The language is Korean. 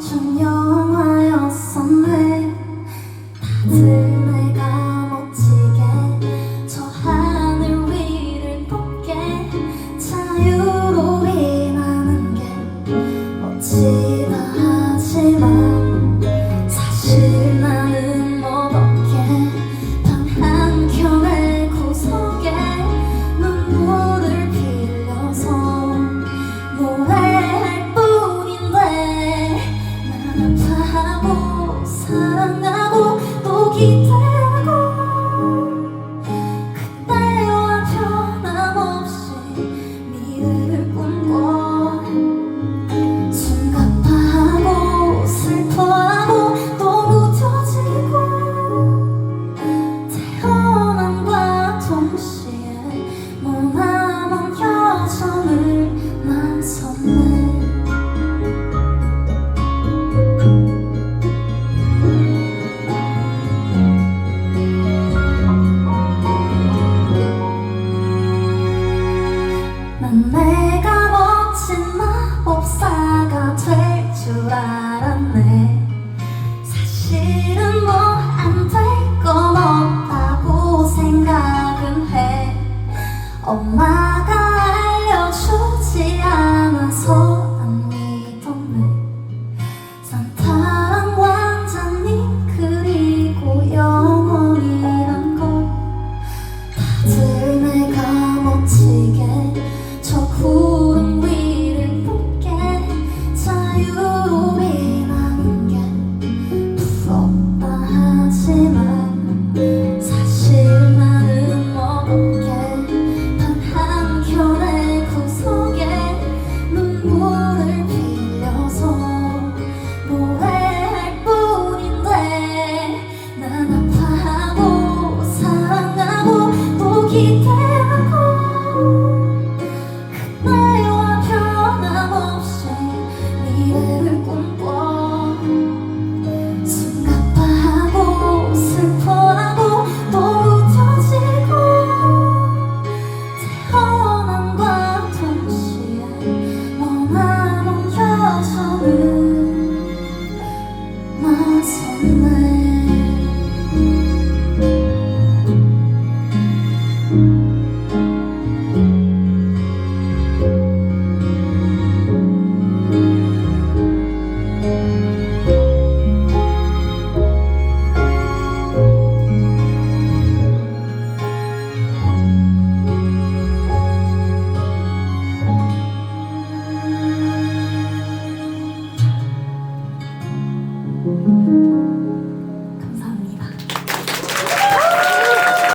曾有 내가 멋진 마법사가 될 줄 알았네. 사실은 뭐 안 될 건 없다고 생각은 해. 엄마가